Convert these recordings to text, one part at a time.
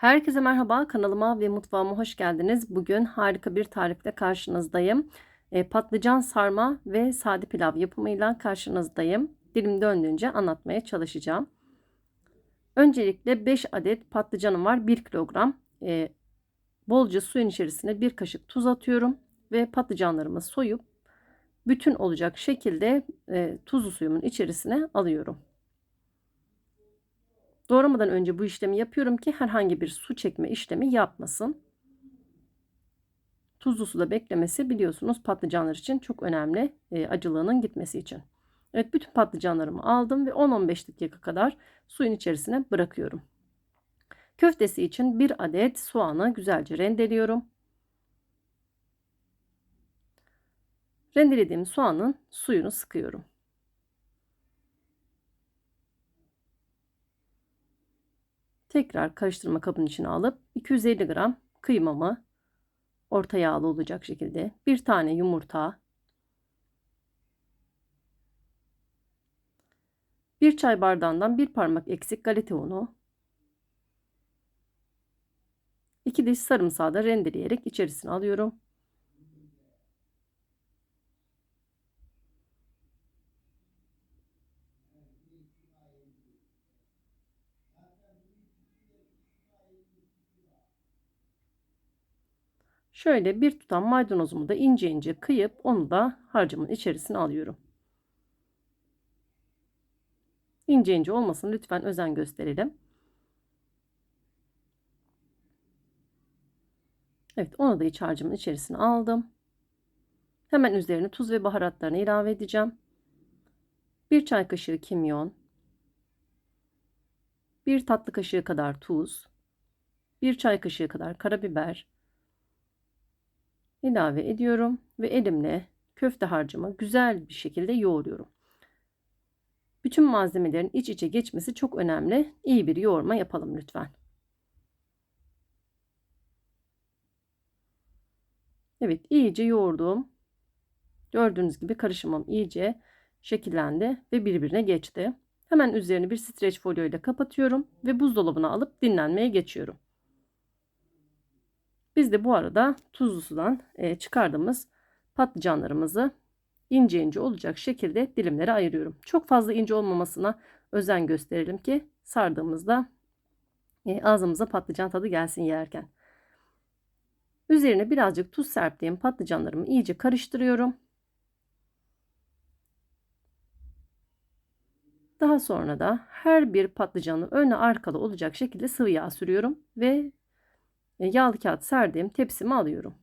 Herkese merhaba kanalıma ve mutfağıma hoş geldiniz. Bugün harika bir tarifle karşınızdayım. E, patlıcan sarma ve sade pilav yapımıyla karşınızdayım. Dilim döndüğünce anlatmaya çalışacağım. Öncelikle 5 adet patlıcanım var 1 kilogram. E, bolca suyun içerisine 1 kaşık tuz atıyorum ve patlıcanlarımı soyup bütün olacak şekilde e, tuzlu suyumun içerisine alıyorum. Doğramadan önce bu işlemi yapıyorum ki herhangi bir su çekme işlemi yapmasın. Tuzlu suda beklemesi biliyorsunuz patlıcanlar için çok önemli e, acılığının gitmesi için. Evet bütün patlıcanlarımı aldım ve 10-15 dakika kadar suyun içerisine bırakıyorum. Köftesi için bir adet soğanı güzelce rendeliyorum. Rendelediğim soğanın suyunu sıkıyorum. Tekrar karıştırma kabının içine alıp 250 gram kıymamı orta yağlı olacak şekilde bir tane yumurta bir çay bardağından bir parmak eksik galeta unu 2 diş sarımsağı da rendeleyerek içerisine alıyorum. Şöyle bir tutam maydanozumu da ince ince kıyıp onu da harcımın içerisine alıyorum. İnce ince olmasın lütfen özen gösterelim. Evet onu da iç harcımın içerisine aldım. Hemen üzerine tuz ve baharatlarını ilave edeceğim. Bir çay kaşığı kimyon. Bir tatlı kaşığı kadar tuz. Bir çay kaşığı kadar karabiber ilave ediyorum ve elimle köfte harcımı güzel bir şekilde yoğuruyorum. Bütün malzemelerin iç içe geçmesi çok önemli. İyi bir yoğurma yapalım lütfen. Evet iyice yoğurdum. Gördüğünüz gibi karışımım iyice şekillendi ve birbirine geçti. Hemen üzerini bir streç folyo ile kapatıyorum ve buzdolabına alıp dinlenmeye geçiyorum. Biz de bu arada tuzlu sudan e, çıkardığımız patlıcanlarımızı ince ince olacak şekilde dilimlere ayırıyorum. Çok fazla ince olmamasına özen gösterelim ki sardığımızda e, ağzımıza patlıcan tadı gelsin yerken. Üzerine birazcık tuz serptiğim patlıcanlarımı iyice karıştırıyorum. Daha sonra da her bir patlıcanı önü arkalı olacak şekilde sıvı yağ sürüyorum ve yağlı kağıt serdiğim tepsimi alıyorum.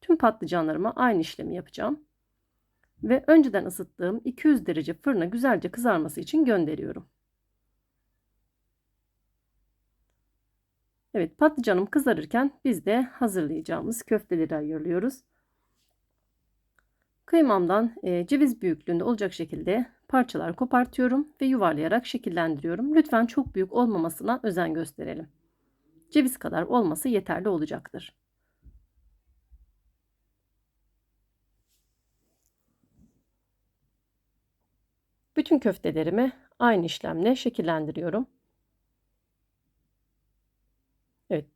Tüm patlıcanlarıma aynı işlemi yapacağım. Ve önceden ısıttığım 200 derece fırına güzelce kızarması için gönderiyorum. Evet patlıcanım kızarırken biz de hazırlayacağımız köfteleri ayırıyoruz. Kıymamdan e, ceviz büyüklüğünde olacak şekilde parçalar kopartıyorum ve yuvarlayarak şekillendiriyorum. Lütfen çok büyük olmamasına özen gösterelim. Ceviz kadar olması yeterli olacaktır. Bütün köftelerimi aynı işlemle şekillendiriyorum. Evet.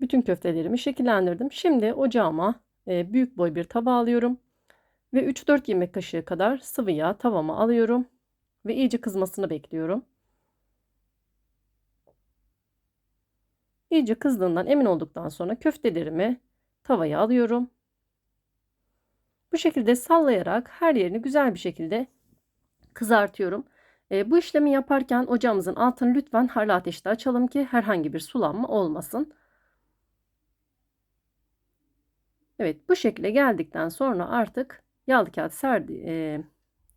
Bütün köftelerimi şekillendirdim. Şimdi ocağıma e, büyük boy bir tava alıyorum. Ve 3-4 yemek kaşığı kadar sıvı yağ tavama alıyorum. Ve iyice kızmasını bekliyorum. İyice kızdığından emin olduktan sonra köftelerimi tavaya alıyorum. Bu şekilde sallayarak her yerini güzel bir şekilde kızartıyorum. E, bu işlemi yaparken ocağımızın altını lütfen harlı ateşte açalım ki herhangi bir sulanma olmasın. Evet bu şekilde geldikten sonra artık yağlı kağıt serdi, e,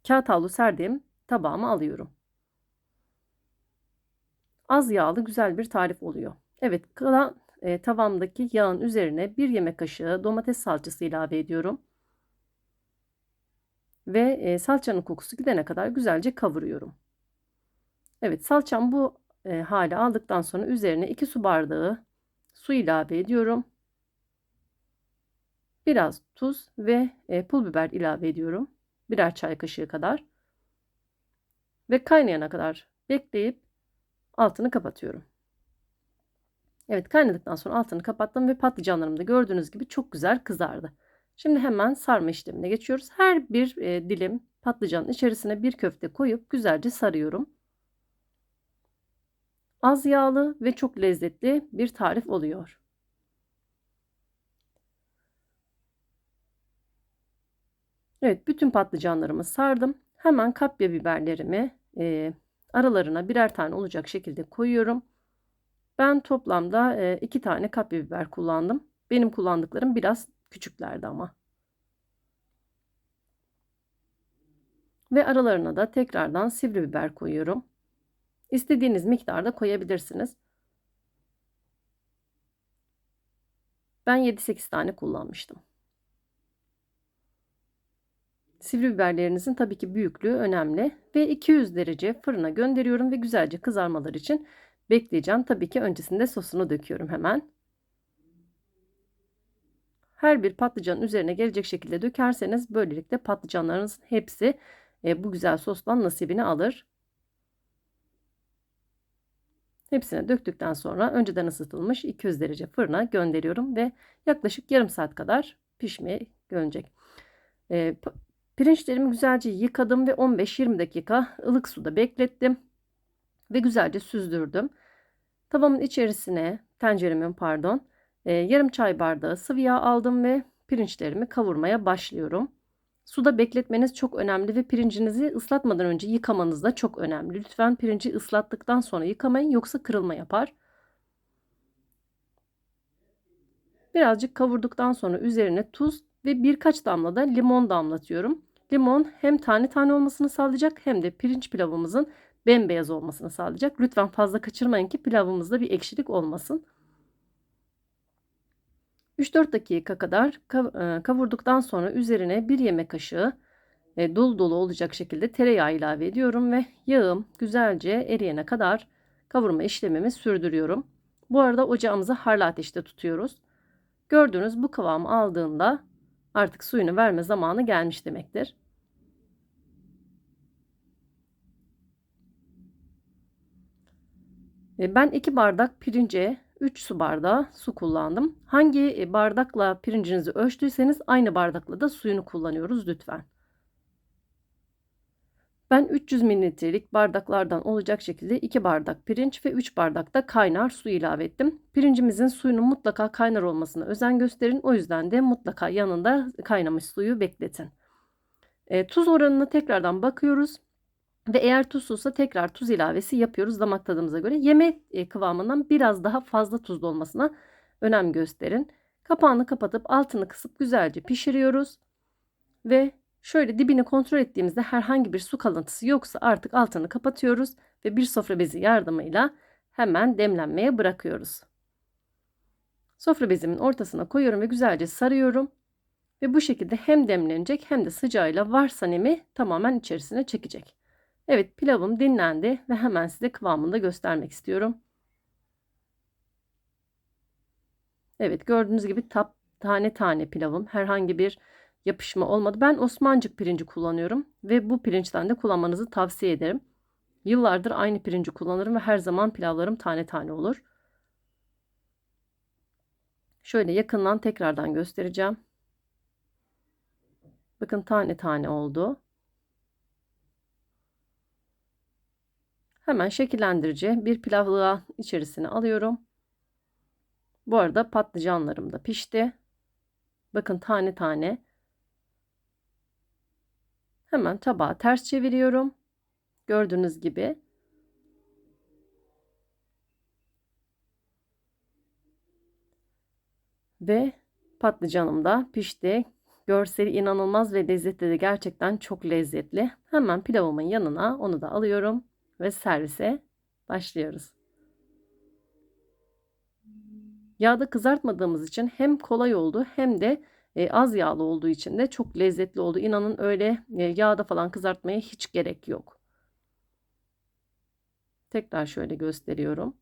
kağıt havlu serdiğim tabağıma alıyorum. Az yağlı güzel bir tarif oluyor. Evet kalan e, tavamdaki yağın üzerine bir yemek kaşığı domates salçası ilave ediyorum. Ve e, salçanın kokusu gidene kadar güzelce kavuruyorum. Evet salçam bu e, hale aldıktan sonra üzerine 2 su bardağı su ilave ediyorum biraz tuz ve e, pul biber ilave ediyorum. Birer çay kaşığı kadar. Ve kaynayana kadar bekleyip altını kapatıyorum. Evet kaynadıktan sonra altını kapattım ve patlıcanlarım da gördüğünüz gibi çok güzel kızardı. Şimdi hemen sarma işlemine geçiyoruz. Her bir e, dilim patlıcanın içerisine bir köfte koyup güzelce sarıyorum. Az yağlı ve çok lezzetli bir tarif oluyor. Evet bütün patlıcanlarımı sardım. Hemen kapya biberlerimi e, aralarına birer tane olacak şekilde koyuyorum. Ben toplamda e, iki tane kapya biber kullandım. Benim kullandıklarım biraz küçüklerdi ama. Ve aralarına da tekrardan sivri biber koyuyorum. İstediğiniz miktarda koyabilirsiniz. Ben 7-8 tane kullanmıştım. Sivri biberlerinizin tabii ki büyüklüğü önemli ve 200 derece fırına gönderiyorum ve güzelce kızarmalar için bekleyeceğim. Tabii ki öncesinde sosunu döküyorum hemen. Her bir patlıcanın üzerine gelecek şekilde dökerseniz böylelikle patlıcanlarınızın hepsi e, bu güzel sostan nasibini alır. Hepsine döktükten sonra önceden ısıtılmış 200 derece fırına gönderiyorum ve yaklaşık yarım saat kadar pişmeye görecek. E, pirinçlerimi güzelce yıkadım ve 15-20 dakika ılık suda beklettim ve güzelce süzdürdüm. Tavamın içerisine tenceremin pardon e, yarım çay bardağı sıvı yağ aldım ve pirinçlerimi kavurmaya başlıyorum. Suda bekletmeniz çok önemli ve pirincinizi ıslatmadan önce yıkamanız da çok önemli. Lütfen pirinci ıslattıktan sonra yıkamayın yoksa kırılma yapar. Birazcık kavurduktan sonra üzerine tuz ve birkaç damla da limon damlatıyorum. Limon hem tane tane olmasını sağlayacak hem de pirinç pilavımızın bembeyaz olmasını sağlayacak. Lütfen fazla kaçırmayın ki pilavımızda bir ekşilik olmasın. 3-4 dakika kadar e, kavurduktan sonra üzerine bir yemek kaşığı e, dolu dolu olacak şekilde tereyağı ilave ediyorum ve yağım güzelce eriyene kadar kavurma işlemimi sürdürüyorum. Bu arada ocağımızı harlı ateşte tutuyoruz. Gördüğünüz bu kıvamı aldığında artık suyunu verme zamanı gelmiş demektir. E, ben 2 bardak pirince 3 su bardağı su kullandım. Hangi e, bardakla pirincinizi ölçtüyseniz aynı bardakla da suyunu kullanıyoruz lütfen. Ben 300 mililitrelik bardaklardan olacak şekilde 2 bardak pirinç ve 3 bardak da kaynar su ilave ettim. Pirincimizin suyunun mutlaka kaynar olmasına özen gösterin. O yüzden de mutlaka yanında kaynamış suyu bekletin. E, tuz oranına tekrardan bakıyoruz. Ve eğer tuzsuzsa tekrar tuz ilavesi yapıyoruz damak tadımıza göre. Yemek e, kıvamından biraz daha fazla tuzlu olmasına önem gösterin. Kapağını kapatıp altını kısıp güzelce pişiriyoruz. Ve şöyle dibini kontrol ettiğimizde herhangi bir su kalıntısı yoksa artık altını kapatıyoruz ve bir sofra bezi yardımıyla hemen demlenmeye bırakıyoruz. Sofra bezimin ortasına koyuyorum ve güzelce sarıyorum. Ve bu şekilde hem demlenecek hem de sıcağıyla varsa nemi tamamen içerisine çekecek. Evet pilavım dinlendi ve hemen size kıvamını da göstermek istiyorum. Evet gördüğünüz gibi tap, tane tane pilavım. Herhangi bir yapışma olmadı. Ben Osmancık pirinci kullanıyorum ve bu pirinçten de kullanmanızı tavsiye ederim. Yıllardır aynı pirinci kullanırım ve her zaman pilavlarım tane tane olur. Şöyle yakından tekrardan göstereceğim. Bakın tane tane oldu. Hemen şekillendirici bir pilavlığa içerisine alıyorum. Bu arada patlıcanlarım da pişti. Bakın tane tane. Hemen tabağa ters çeviriyorum. Gördüğünüz gibi. Ve patlıcanım da pişti. Görseli inanılmaz ve lezzeti de gerçekten çok lezzetli. Hemen pilavımın yanına onu da alıyorum ve servise başlıyoruz. Yağda kızartmadığımız için hem kolay oldu hem de e, az yağlı olduğu için de çok lezzetli oldu. İnanın öyle e, yağda falan kızartmaya hiç gerek yok. Tekrar şöyle gösteriyorum.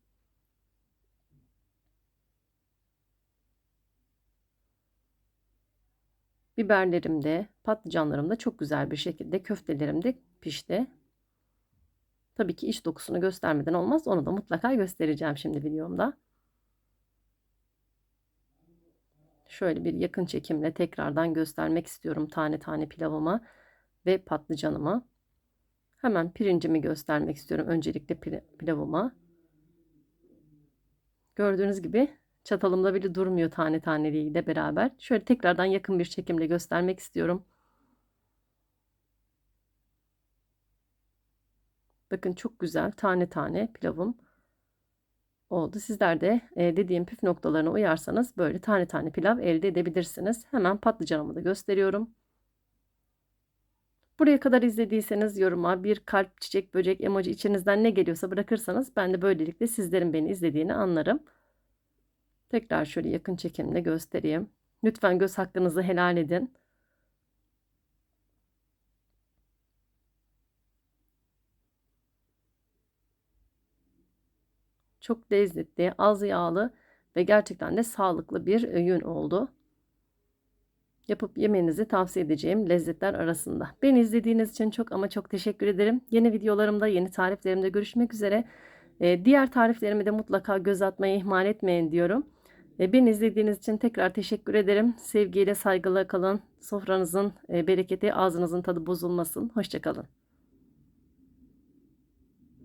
Biberlerim de, patlıcanlarım da çok güzel bir şekilde köftelerim de pişti. Tabii ki iç dokusunu göstermeden olmaz. Onu da mutlaka göstereceğim şimdi videomda. Şöyle bir yakın çekimle tekrardan göstermek istiyorum tane tane pilavımı ve patlıcanımı. Hemen pirincimi göstermek istiyorum öncelikle pilavıma. Gördüğünüz gibi çatalımda bile durmuyor tane taneliğiyle beraber. Şöyle tekrardan yakın bir çekimle göstermek istiyorum. Bakın çok güzel tane tane pilavım oldu. Sizler de e, dediğim püf noktalarına uyarsanız böyle tane tane pilav elde edebilirsiniz. Hemen patlıcanımı da gösteriyorum. Buraya kadar izlediyseniz yoruma bir kalp, çiçek, böcek emoji içinizden ne geliyorsa bırakırsanız ben de böylelikle sizlerin beni izlediğini anlarım. Tekrar şöyle yakın çekimle göstereyim. Lütfen göz hakkınızı helal edin. Çok lezzetli, az yağlı ve gerçekten de sağlıklı bir öğün oldu. Yapıp yemenizi tavsiye edeceğim lezzetler arasında. Beni izlediğiniz için çok ama çok teşekkür ederim. Yeni videolarımda, yeni tariflerimde görüşmek üzere. Ee, diğer tariflerimi de mutlaka göz atmayı ihmal etmeyin diyorum. Ee, beni izlediğiniz için tekrar teşekkür ederim. Sevgiyle, saygıyla kalın. Sofranızın e, bereketi, ağzınızın tadı bozulmasın. Hoşçakalın.